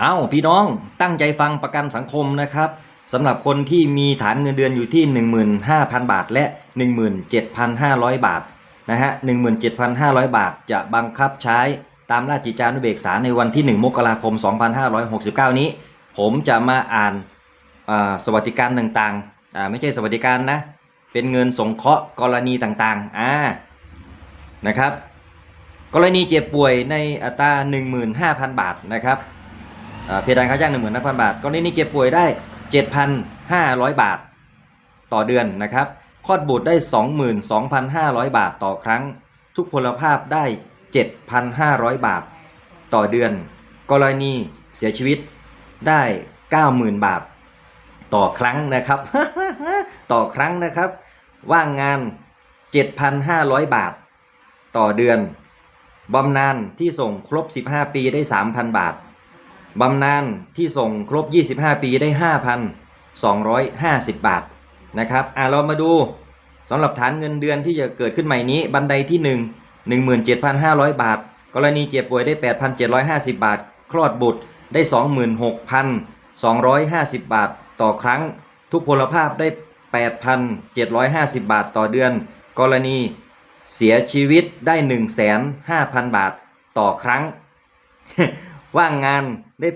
เอาพี่น้องตั้งใจฟังประกันสังคมนะครับสำหรับคนที่มีฐานเงินเดือนอยู่ที่ 15,000 บาท และ 17,500 บาทนะฮะ17,500 บาทจะบังคับใช้ตามราชกิจจานุเบกษาในวันที่ 1 มกราคม 2569 นี้ ผมจะมาอ่านสวัสดิการต่างๆไม่ใช่สวัสดิการนะ เป็นเงินสงเคราะห์กรณีต่างๆอ่านะครับ กรณีเจ็บป่วยในอัตรา15,000 บาทนะครับ เพดานค่าจ้าง15,000บาทกรณีเจ็บป่วยได้7,500บาทต่อเดือนนะครับคลอดบุตรได้ 22,500 บาทต่อครั้ง ทุกพลภาพได้ 7,500 บาทต่อเดือน กรณีเสียชีวิตได้ 90,000 บาท ต่อครั้งนะครับ ต่อครั้งนะครับ ว่างงาน 7,500 บาท ต่อเดือน บำนาญที่ส่งครบ 15 ปีได้ 3,000 บาท บำนาญที่ส่งครบ 25 ปีได้ 5,250 บาทนะครับอะเรามาดูสำหรับฐานเงินเดือนที่จะเกิดขึ้นใหม่นี้ บันไดที่ 1 17,500 บาท กรณีเจ็บป่วยได้ 8,750 บาท คลอดบุตรได้ 26,250 บาท ต่อครั้ง ทุกพลภาพได้ 8,750 บาทต่อเดือน กรณีเสียชีวิตได้ 1,500,000บาทต่อครั้ง ว่างงานได้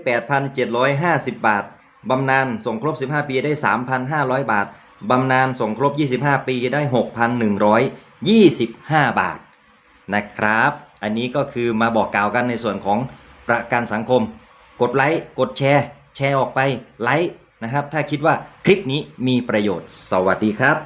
8,750 บาท บำนาญส่งครบ 15 ปีได้ 3,500 บาท บำนาญส่งครบ 25 ปีได้ 6,125 บาทนะครับ อันนี้ก็คือมาบอกกล่าวกันในส่วนของประกันสังคม กดไลค์ กดแชร์ แชร์ออกไป ไลค์นะครับ ถ้าคิดว่าคลิปนี้มีประโยชน์ สวัสดีครับ